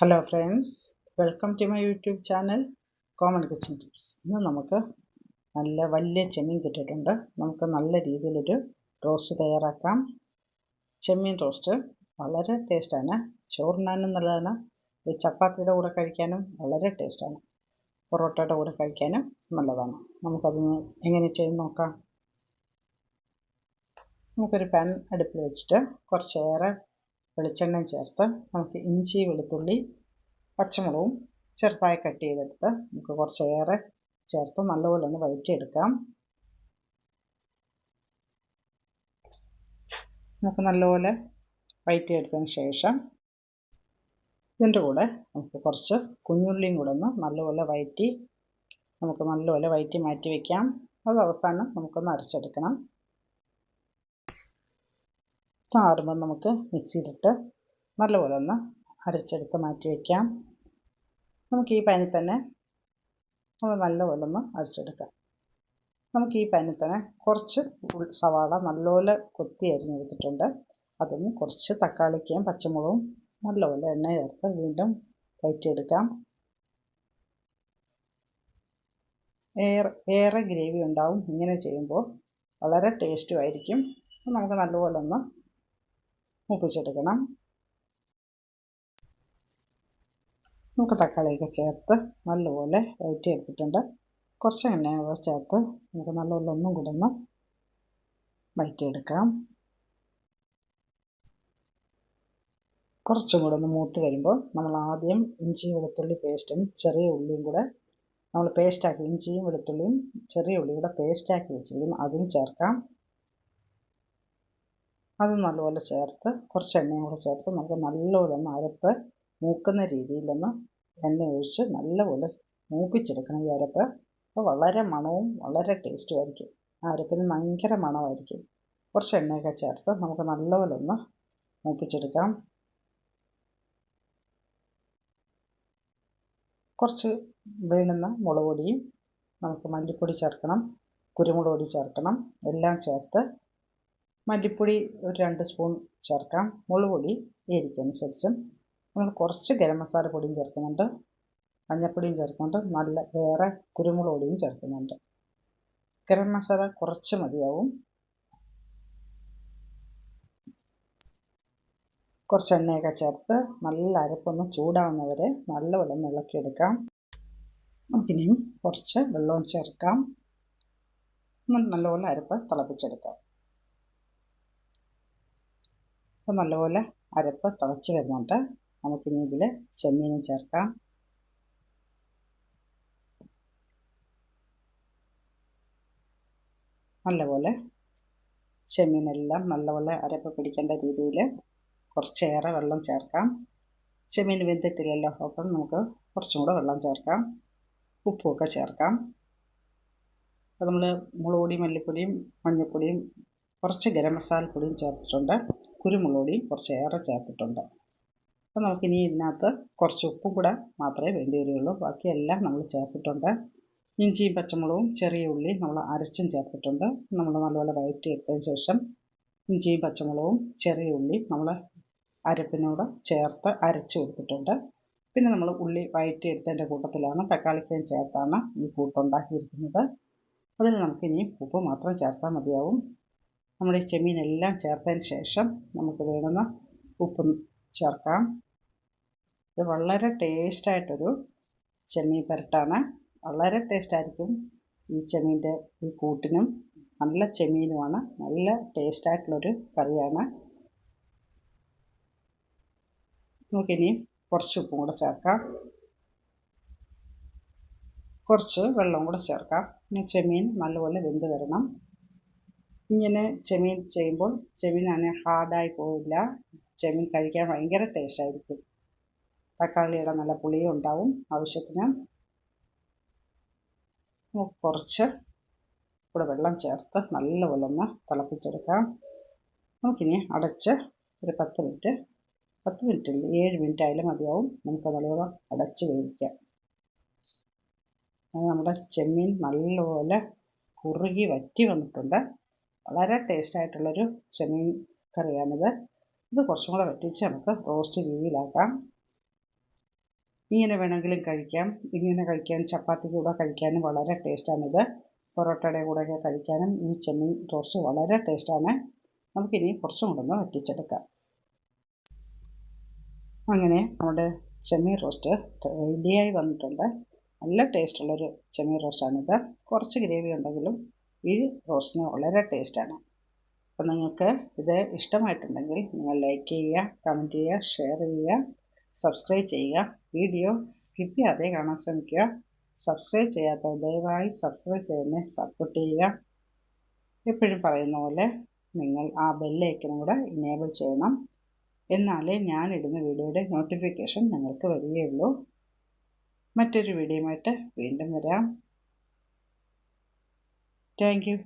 Hello friends welcome to my YouTube channel common kitchen tips ഇന്ന് നമുക്ക് നല്ല വലിയ ചെമ്മീൻ കിട്ടിയിട്ടുണ്ട്. നമുക്ക് നല്ല രീതിയിലൊരു റോസ്റ്റ് തയ്യാറാക്കാം. ചെമ്മീൻ റോസ്റ്റ് വളരെ ടേസ്റ്റാണ് ചോറിനാനും നല്ലതാണ് ചപ്പാത്തിയുടെ കൂടെ കഴിക്കാനും വളരെ ടേസ്റ്റാണ് പൊറോട്ടയുടെ കൂടെ കഴിക്കാനും നല്ലതാണ്. നമുക്കതിന് എങ്ങനെ ചെയ്ത് നോക്കാം? നമുക്കൊരു പാൻ അടുപ്പിൽ വെച്ചിട്ട് കുറച്ചേറെ വെളിച്ചെണ്ണ ചേർത്ത് നമുക്ക് ഇഞ്ചി വെളുത്തുള്ളി പച്ചമുളകും ചെറുതായി കട്ട് ചെയ്തെടുത്ത് നമുക്ക് കുറച്ചേറെ ചേർത്ത് നല്ലപോലെ ഒന്ന് വഴറ്റിയെടുക്കാം. നമുക്ക് നല്ലപോലെ വഴറ്റിയെടുത്തതിന് ശേഷം ഇതിന്റെ കൂടെ നമുക്ക് കുറച്ച് കുഞ്ഞുള്ളിയും കൂടെ ഒന്ന് നല്ലപോലെ വഴറ്റി നമുക്ക് നല്ലപോലെ വഴറ്റി മാറ്റി വയ്ക്കാം അത് അവസാനം നമുക്കൊന്ന് അരച്ചെടുക്കണം. ആറുമ്പോൾ നമുക്ക് മിക്സിയിലിട്ട് നല്ലപോലെ ഒന്ന് അരച്ചെടുത്ത് മാറ്റി വയ്ക്കാം നമുക്ക് ഈ പാനിൽ തന്നെ നല്ലപോലെ ഒന്ന് അരച്ചെടുക്കാം. നമുക്ക് ഈ പാനിൽ തന്നെ കുറച്ച് സവാള നല്ലപോലെ കൊത്തി അരിഞ്ഞെടുത്തിട്ടുണ്ട്. അതും കുറച്ച് തക്കാളിക്കയും പച്ചമുളകും നല്ലപോലെ എണ്ണ ചേർത്ത് വീണ്ടും വയറ്റിയെടുക്കാം. ഏറെ ഏറെ ഗ്രേവി ഉണ്ടാവും ഇങ്ങനെ ചെയ്യുമ്പോൾ വളരെ ടേസ്റ്റും ആയിരിക്കും. നമുക്ക് നല്ലപോലെ ഒന്ന് മൂപ്പിച്ചെടുക്കണം നമുക്ക് തക്കാളിയൊക്കെ ചേർത്ത് നല്ലപോലെ വഴറ്റിയെടുത്തിട്ടുണ്ട്. കുറച്ച് എണ്ണ ചേർത്ത് നമുക്ക് നല്ലപോലെ ഒന്നും കൂടെ ഒന്ന് വഴറ്റിയെടുക്കാം. കുറച്ചും കൂടെ ഒന്ന് മൂത്ത് വരുമ്പോൾ നമ്മൾ ആദ്യം ഇഞ്ചിയും വെളുത്തുള്ളി പേസ്റ്റും ചെറിയ ഉള്ളിയും കൂടെ നമ്മൾ പേസ്റ്റാക്കി ഇഞ്ചിയും വെളുത്തുള്ളിയും ചെറിയ ഉള്ളിയും കൂടെ പേസ്റ്റാക്കി വെച്ചിരിക്കുന്നു. അതും ചേർക്കാം. അത് നല്ലപോലെ ചേർത്ത് കുറച്ച് എണ്ണയും കൂടെ ചേർത്ത് നമുക്ക് നല്ലപോലെ ഒന്ന് അരപ്പ് മൂക്കുന്ന രീതിയിലൊന്ന് എണ്ണ ഒഴിച്ച് നല്ലപോലെ മൂപ്പിച്ചെടുക്കണം ഈ അരപ്പ്. അപ്പോൾ വളരെ മണവും വളരെ ടേസ്റ്റും ആയിരിക്കും. ആ അരപ്പിന് ഭയങ്കര മണമായിരിക്കും. കുറച്ച് എണ്ണയൊക്കെ ചേർത്ത് നമുക്ക് നല്ലപോലെ ഒന്ന് മൂപ്പിച്ചെടുക്കാം. കുറച്ച് വീണുന്ന മുളക് പൊടിയും നമുക്ക് മല്ലിപ്പൊടി ചേർക്കണം കുരുമുളക് പൊടി ചേർക്കണം എല്ലാം ചേർത്ത് മല്ലിപ്പൊടി ഒരു രണ്ട് സ്പൂൺ ചേർക്കാം. മുളക് പൊടി എരിക്കനുസരിച്ചും നമ്മൾ കുറച്ച് ഗരം മസാല പൊടിയും ചേർക്കുന്നുണ്ട്. മഞ്ഞൾപ്പൊടിയും ചേർക്കുന്നുണ്ട്. നല്ല വേറെ കുരുമുളക് പൊടിയും ചേർക്കുന്നുണ്ട്. ഗരം മസാല കുറച്ച് മതിയാവും. കുറച്ച് എണ്ണയൊക്കെ ചേർത്ത് നല്ല അരപ്പൊന്ന് ചൂടാവുന്നവരെ നല്ലപോലെ ഇളക്കിയെടുക്കാം. നമുക്കിനിയും കുറച്ച് വെള്ളവും ചേർക്കാം. നല്ലപോലെ അരപ്പ് തിളപ്പിച്ചെടുക്കാം. അപ്പോൾ നല്ലപോലെ അരപ്പ് തിളച്ച് വരുന്നുണ്ട് നമുക്കിനി ഇതിൽ ചെമ്മീനും ചേർക്കാം. നല്ലപോലെ ചെമ്മീനെല്ലാം നല്ലപോലെ അരപ്പ് പിടിക്കേണ്ട രീതിയിൽ കുറച്ചേറെ വെള്ളം ചേർക്കാം. ചെമ്മീൻ വെന്തിട്ടില്ലല്ലോ അപ്പം നമുക്ക് കുറച്ചും കൂടെ വെള്ളം ചേർക്കാം. ഉപ്പുമൊക്കെ ചേർക്കാം. അപ്പോൾ നമ്മൾ മുളക് പൊടിയും മല്ലിപ്പൊടിയും മഞ്ഞൾപ്പൊടിയും കുറച്ച് ഗരം മസാലപ്പൊടിയും ചേർത്തിട്ടുണ്ട്. കുരുമുളക് പൊടിയും കുറച്ചേറെ ചേർത്തിട്ടുണ്ട്. അപ്പോൾ നമുക്കിനി ഇതിനകത്ത് കുറച്ച് ഉപ്പും കൂടെ മാത്രമേ വേണ്ടി വരികയുള്ളൂ ബാക്കിയെല്ലാം നമ്മൾ ചേർത്തിട്ടുണ്ട്. ഇഞ്ചിയും പച്ചമുളകും ചെറിയ ഉള്ളി നമ്മൾ അരച്ചും ചേർത്തിട്ടുണ്ട്. നമ്മൾ നല്ലപോലെ വഴറ്റിയെടുത്തതിന് ശേഷം ഇഞ്ചിയും പച്ചമുളകും ചെറിയ ഉള്ളി നമ്മൾ അരപ്പിനോട് ചേർത്ത് അരച്ചു കൊടുത്തിട്ടുണ്ട്. പിന്നെ നമ്മൾ ഉള്ളി വഴറ്റിയെടുത്തതിന്റെ കൂട്ടത്തിലാണ് തക്കാളിക്കയും ചേർത്താണ് ഈ കൂട്ടുണ്ടാക്കിയിരിക്കുന്നത് അതിൽ നമുക്കിനി ഉപ്പ് മാത്രം ചേർത്താൽ മതിയാവും. നമ്മുടെ ഈ ചെമ്മീനെല്ലാം ചേർത്തതിന് ശേഷം നമുക്ക് വേണമെന്ന് ഉപ്പ് ചേർക്കാം. ഇത് വളരെ ടേസ്റ്റായിട്ടൊരു ചെമ്മീൻ പുരട്ടാണ്. വളരെ ടേസ്റ്റായിരിക്കും ഈ ചെമ്മീന്റെ ഈ കൂട്ടിനും. നല്ല ചെമ്മീനുമാണ്. നല്ല ടേസ്റ്റായിട്ടുള്ളൊരു കറിയാണ്. നമുക്കിനി കുറച്ച് ഉപ്പും കൂടെ ചേർക്കാം. കുറച്ച് വെള്ളവും കൂടെ ചേർക്കാം. ഇനി ചെമ്മീൻ നല്ലപോലെ വെന്ത് വരണം. ഇങ്ങനെ ചെമ്മീൻ ചെയ്യുമ്പോൾ ചെമ്മീനാണെങ്കിൽ ഹാർഡായി പോവില്ല. ചെമ്മീൻ കഴിക്കാൻ ഭയങ്കര ടേസ്റ്റായിരിക്കും തക്കാളിയുടെ നല്ല പുളിയും ഉണ്ടാവും ആവശ്യത്തിന്. കുറച്ച് കൂടെ വെള്ളം ചേർത്ത് നല്ലപോലെ ഒന്ന് തിളപ്പിച്ചെടുക്കാം. നമുക്കിനി അടച്ച് ഒരു പത്ത് മിനിറ്റ് പത്ത് മിനിറ്റ് ഏഴ് മിനിറ്റ് ആയാലും മതിയാവും. നമുക്ക് നല്ലപോലെ അടച്ച് വേവിക്കാം. നമ്മുടെ ചെമ്മീൻ നല്ലപോലെ കുറുകി വറ്റി വന്നിട്ടുണ്ട്. വളരെ ടേസ്റ്റ് ആയിട്ടുള്ളൊരു ചെമ്മീൻ കറിയാണിത്. ഇത് കുറച്ചും കൂടെ വറ്റിച്ച് നമുക്ക് റോസ്റ്റ് രീതിയിലാക്കാം. ഇങ്ങനെ വേണമെങ്കിലും കഴിക്കാം. ഇങ്ങനെ കഴിക്കാൻ ചപ്പാത്തി കൂടെ കഴിക്കാനും വളരെ ടേസ്റ്റാണിത് പൊറോട്ടയുടെ കൂടെയൊക്കെ കഴിക്കാനും ഈ ചെമ്മീൻ റോസ്റ്റ് വളരെ ടേസ്റ്റാണ് നമുക്കിനി കുറച്ചും കൂടെ ഒന്ന് വറ്റിച്ചെടുക്കാം. അങ്ങനെ നമ്മുടെ ചെമ്മീൻ റോസ്റ്റ് റെഡിയായി വന്നിട്ടുണ്ട്. നല്ല ടേസ്റ്റുള്ളൊരു ചെമ്മീൻ റോസ്റ്റാണിത് കുറച്ച് ഗ്രേവി ഉണ്ടെങ്കിലും ഈ റോസ്റ്റിന് വളരെ ടേസ്റ്റാണ്. അപ്പോൾ നിങ്ങൾക്ക് ഇത് ഇഷ്ടമായിട്ടുണ്ടെങ്കിൽ നിങ്ങൾ ലൈക്ക് ചെയ്യുക കമന്റ് ചെയ്യുക ഷെയർ ചെയ്യുക സബ്സ്ക്രൈബ് ചെയ്യുക. വീഡിയോ സ്കിപ്പ് ചെയ്യാതെ കാണാൻ ശ്രമിക്കുക. സബ്സ്ക്രൈബ് ചെയ്യാത്ത ദയവായി സബ്സ്ക്രൈബ് ചെയ്യുന്നതിനെ സപ്പോർട്ട് ചെയ്യുക. എപ്പോഴും പറയുന്ന പോലെ നിങ്ങൾ ആ ബെല്ലൈക്കനും കൂടെ ഇനേബിൾ ചെയ്യണം. എന്നാലേ ഞാനിടുന്ന വീഡിയോയുടെ നോട്ടിഫിക്കേഷൻ നിങ്ങൾക്ക് വരികയുള്ളൂ. മറ്റൊരു വീഡിയോയുമായിട്ട് വീണ്ടും വരാം. Thank you.